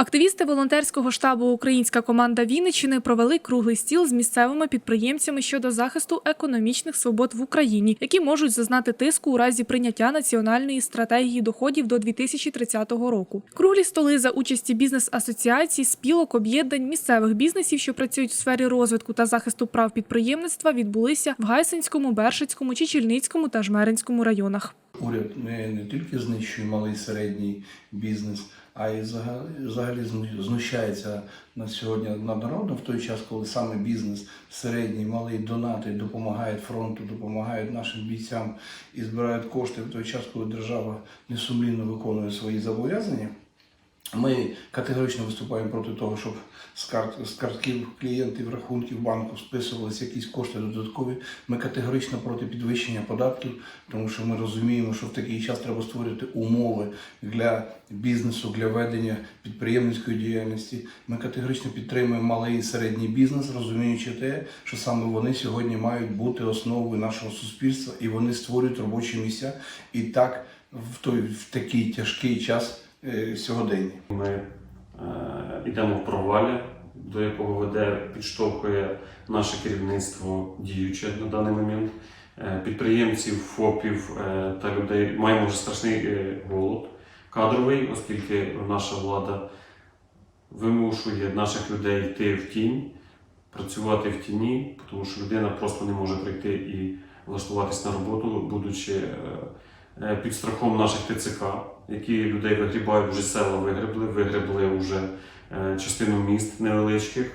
Активісти волонтерського штабу Українська команда Вінниччини провели круглий стіл з місцевими підприємцями щодо захисту економічних свобод в Україні, які можуть зазнати тиску у разі прийняття національної стратегії доходів до 2030 року. Круглі столи за участі бізнес-асоціацій, спілок, об'єднань місцевих бізнесів, що працюють у сфері розвитку та захисту прав підприємництва, відбулися в Гайсинському, Бершицькому, Чечільницькому та Жмеринському районах. Уряд не, тільки знищує малий і середній бізнес, а й взагалі знущається на сьогодні над народом в той час, коли саме бізнес середній, малий донати допомагають фронту, допомагають нашим бійцям і збирають кошти в той час, коли держава несумлінно виконує свої зобов'язання. Ми категорично виступаємо проти того, щоб з, карт, з картків клієнтів, рахунків банку списувалися якісь кошти додаткові. Ми категорично проти підвищення податків, тому що ми розуміємо, що в такий час треба створити умови для бізнесу, для ведення підприємницької діяльності. Ми категорично підтримуємо малий і середній бізнес, розуміючи те, що саме вони сьогодні мають бути основою нашого суспільства, і вони створюють робочі місця. І так в той в такий тяжкий час сьогодення. Ми е, йдемо в провалі, до якого веде, підштовхує наше керівництво діюче на даний момент. Е, підприємців, ФОПів е, та людей маємо вже страшний е, голод кадровий, оскільки наша влада вимушує наших людей йти в тінь, працювати в тіні, тому що людина просто не може прийти і влаштуватись на роботу, будучи е, е, під страхом наших ТЦК, які людей вигрібають, вже села вигребли, вигребли вже е, частину міст невеличких.